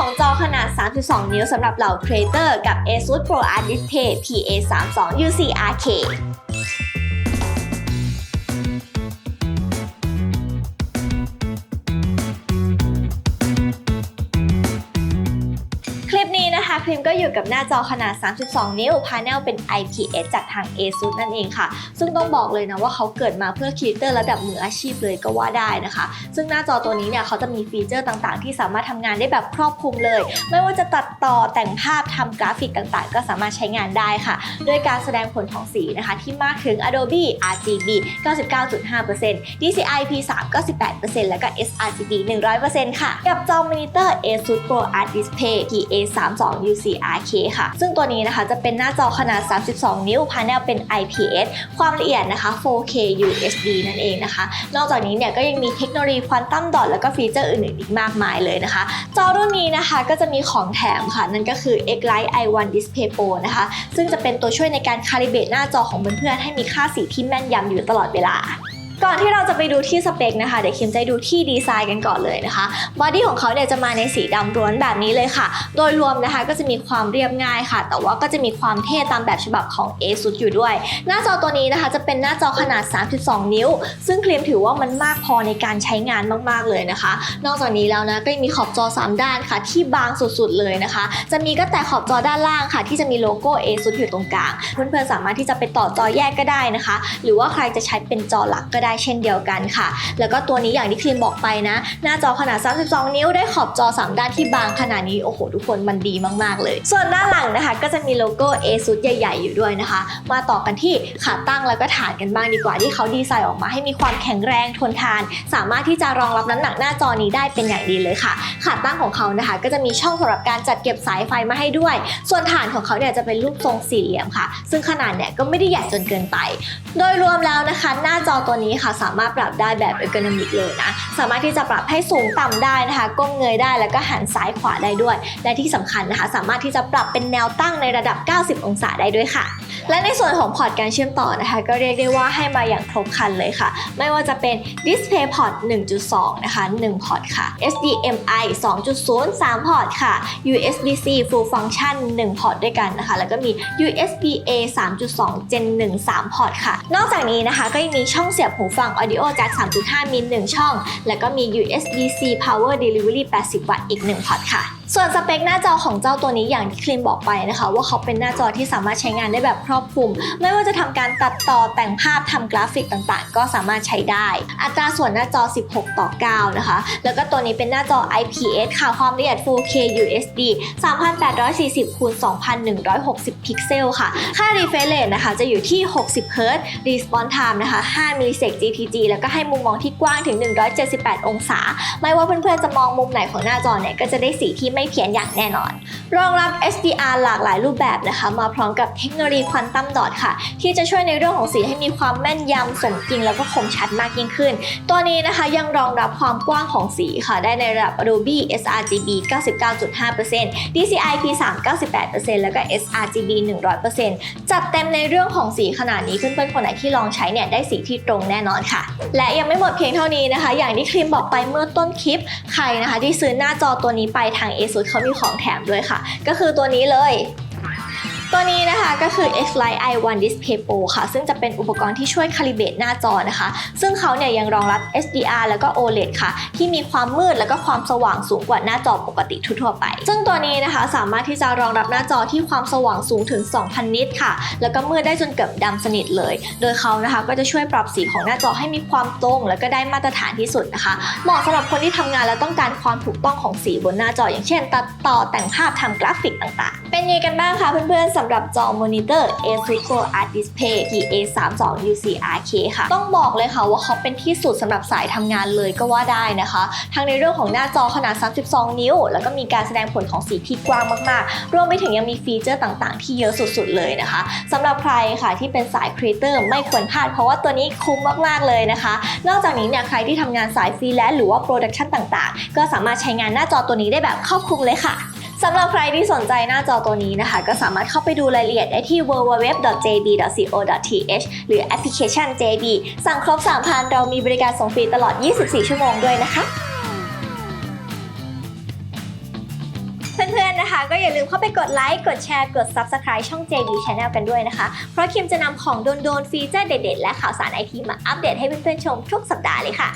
ของจอขนาด 32 นิ้วสำหรับเหล่าครีเอเตอร์กับ ASUS Pro Art Display PA32 UC-RK นะคะครีมก็อยู่กับหน้าจอขนาด 32 นิ้ว พาเนลเป็น IPS จากทาง ASUS นั่นเองค่ะ ซึ่งต้องบอกเลยนะว่าเขาเกิดมาเพื่อครีเอเตอร์ระดับมืออาชีพเลยก็ว่าได้นะคะ ซึ่งหน้าจอตัวนี้เนี่ยเขาจะมีฟีเจอร์ต่างๆ ที่สามารถทำงานได้แบบครอบคลุมเลย ไม่ว่าจะตัดต่อแต่งภาพทำกราฟิกต่างๆ ก็สามารถใช้งานได้ค่ะ ด้วยการแสดงผลของสีนะคะ ที่มากถึง Adobe RGB 99.5% DCI P3 98%แล้วก็ sRGB 100%ค่ะ กับจอมอนิเตอร์ ASUS Pro Art Display PA32 UC-RK ค่ะ ซึ่งตัวนี้นะคะจะเป็นหน้าจอขนาด 32 นิ้วพาเนลเป็น IPS ความละเอียดนะคะ 4K UHD นั่นเองนะคะ นอกจากนี้เนี่ยก็ยังมีเทคโนโลยีควอนตัมดอทแล้วก็ฟีเจอร์อื่นๆอีกมากมายเลยนะคะ จอรุ่นนี้นะคะก็จะมีของแถมค่ะ นั่นก็คือ X-Lite i1 Display Pro นะคะ ซึ่งจะเป็นตัวช่วยในการคาลิเบรตหน้าจอของเพื่อนๆให้มีค่าสีที่แม่นยำอยู่ตลอดเวลา ก่อนที่เราจะไปดูที่สเปคนะคะ เดี๋ยวคิมจะดูที่ดีไซน์กันก่อนเลยนะคะบอดี้ของเขาเนี่ยจะมาในสีดำร้วนแบบนี้เลยค่ะ โดยรวมนะคะก็จะมีความเรียบง่ายค่ะ แต่ว่าก็จะมีความเท่ตามแบบฉบับของ ASUS อยู่ด้วย หน้าจอตัวนี้นะคะจะเป็นหน้าจอขนาด 32 นิ้ว ซึ่งครีมถือว่ามันมากพอในการใช้งานมากๆเลยนะคะ นอกจากนี้แล้วนะก็ยังมีขอบจอ 3 ด้านค่ะ ที่บางสุดๆเลยนะคะ จะมีก็แต่ขอบจอด้านล่างค่ะ ที่จะมีโลโก้ ASUS อยู่ตรงกลางเพื่อนๆสามารถที่จะไปต่อจอแยกก็ได้นะคะ หรือว่าใครจะใช้เป็นจอหลักก็ได้เช่นเดียวกันค่ะ แล้วก็ตัวนี้อย่างที่ครีมบอกไปนะ หน้าจอขนาด 32 นิ้วได้ขอบจอ 3 ด้านที่บางขนาดนี้โอ้โหทุกคนมันดีมาก ๆ เลย ส่วนด้านหลังนะคะก็จะมีโลโก้ ASUS ใหญ่ ๆ อยู่ด้วยนะคะ มาต่อกันที่ขาตั้งแล้วก็ฐานกันบ้างดีกว่าที่เขาดีไซน์ออกมาให้มีความแข็งแรงทนทาน สามารถที่จะรองรับน้ำหนักหน้าจอนี้ได้เป็นอย่างดีเลยค่ะ ขาตั้งของเขานะคะ ก็จะมีช่องสำหรับการจัดเก็บสายไฟมาให้ด้วย ส่วนฐานของเขาเนี่ยจะเป็นรูปทรงสี่เหลี่ยมค่ะ ซึ่งขนาดเนี่ยก็ไม่ได้ใหญ่จนเกินไป โดยรวมแล้วนะคะ หน้าจอตัวนี้ค่ะ สามารถปรับได้แบบเอ r ร์ o นมิกเลยนะ สามารถที่จะปรับให้สูงต่ำได้นะคะ ก้มเงยได้แล้วก็หันซ้ายขวาได้ด้วย และที่สำคัญนะคะ สามารถที่จะปรับเป็นแนวตั้งในระดับ 90 องศาได้ด้วยค่ะ และในส่วนของพอร์ตการเชื่อมต่อนะคะ ก็เรียกได้ว่าให้มาอย่างครบครันเลยค่ะ ไม่ว่าจะเป็น Display Port 1.2 นะคะ 1 พอร์ตค่ะ SDMI 2.0 3 พอร์ตค่ะ USB-C Full Function 1 พอร์ตด้วยกันนะคะ แล้วก็มี USB-A 3.2 Gen 1 3 พอร์ตค่ะ นอกจากนี้นะคะก็ยังมีช่องเสียบหูฟัง Audio Jack 3.5 มิล1ช่อง แล้วก็มี USB-C Power Delivery 80 วัตต์อีก 1 พอร์ตค่ะ ส่วนสเปคหน้าจอของเจ้าตัวนี้อย่างที่คลิมบอกไปนะคะ ว่าเขาเป็นหน้าจอที่สามารถใช้งานได้แบบครอบคลุม ไม่ว่าจะทำการตัดต่อแต่งภาพทำกราฟิกต่างๆ ก็สามารถใช้ได้ อัตราส่วนหน้าจอ 16 ต่อ 9 นะคะ แล้วก็ตัวนี้เป็นหน้าจอ IPS ค่ะความละเอียด 4K UHD 3840คูณ2160 พิกเซลค่ะ ค่า refresh rate นะคะ จะอยู่ที่ 60 Hz response time นะคะ 5มิลลิเซก GTG แล้วก็ให้มุมมองที่กว้างถึง 178 องศา ไม่ว่าเพื่อนๆจะมองมุมไหนของหน้าจอเนี่ยก็จะได้สีที่ไม่เพี้ยนอย่างแน่นอน รองรับ HDR หลากหลายรูปแบบนะคะ มาพร้อมกับเทคโนโลยีควอนตัมดอทค่ะ ที่จะช่วยในเรื่องของสีให้มีความแม่นยำสมจริง แล้วก็คมชัดมากยิ่งขึ้น ตัวนี้นะคะยังรองรับความกว้างของสีค่ะ ได้ในระดับ Adobe sRGB 99.5% DCI P3 98%แล้วก็ sRGB 100%จัดเต็มในเรื่องของสีขนาดนี้เพื่อนๆคนไหนที่ลองใช้เนี่ยได้สีที่ตรงแน่นอนค่ะ และยังไม่หมดเพียงเท่านี้นะคะ อย่างที่ครีมบอกไปเมื่อต้นคลิป ใครนะคะที่ซื้อหน้าจอตัวนี้ไปทางสุดเขามีของแถมด้วยค่ะ ก็คือตัวนี้เลย ตัวนี้นะคะก็คือ X-Lite i1 Display Pro ค่ะ ซึ่งจะเป็นอุปกรณ์ที่ช่วยคาลิเบตหน้าจอนะคะ ซึ่งเขาเนี่ยยังรองรับ HDR แล้วก็ OLED ค่ะ ที่มีความมืดแล้วก็ความสว่างสูงกว่าหน้าจอปกติทั่วไป ซึ่งตัวนี้นะคะสามารถที่จะรองรับหน้าจอที่ความสว่างสูงถึง 2,000 นิตค่ะ แล้วก็มืดได้จนเกือบดำสนิทเลย โดยเขานะคะก็จะช่วยปรับสีของหน้าจอให้มีความตรง แล้วก็ได้มาตรฐานที่สุดนะคะ เหมาะสำหรับคนที่ทำงานแล้วต้องการความถูกต้องของสีบนหน้าจอ อย่างเช่น ตัดต่อแต่งภาพทำกราฟิกต่างๆ เป็นยังไงกันบ้างคะเพื่อนๆสำหรับจอมอนิเตอร์ ASUS Pro Art Display PA32 UC-RK ค่ะ ต้องบอกเลยค่ะว่าเขาเป็นที่สุดสำหรับสายทำงานเลยก็ว่าได้นะคะ ทั้งในเรื่องของหน้าจอขนาด 32 นิ้ว แล้วก็มีการแสดงผลของสีที่กว้างมากๆ รวมไปถึงยังมีฟีเจอร์ต่างๆ ที่เยอะสุดๆเลยนะคะสำหรับใครค่ะที่เป็นสายครีเอเตอร์ไม่ควรพลาดเพราะว่าตัวนี้คุ้มมากๆเลยนะคะ นอกจากนี้เนี่ยใครที่ทำงานสายฟรีแลนซ์หรือว่าโปรดักชันต่างๆ ก็สามารถใช้งานหน้าจอตัวนี้ได้แบบครอบคลุมเลยค่ะ สำหรับใครที่สนใจหน้าจอตัวนี้นะคะ ก็สามารถเข้าไปดูรายละเอียดได้ที่ www.jb.co.th หรือแอปพลิเคชัน JB สั่งครบ 3,000 เรามีบริการส่งฟรีตลอด 24 ชั่วโมงด้วยนะคะ ก็อย่าลืมเข้าไปกดไลค์ กดแชร์ กด Subscribe ช่อง JD Channel กันด้วยนะคะ เพราะคิมจะนำของโดนๆ ฟีเจอร์เด็ดๆ และข่าวสารไอทีมาอัปเดตให้เพื่อนๆ ชมทุกสัปดาห์เลยค่ะ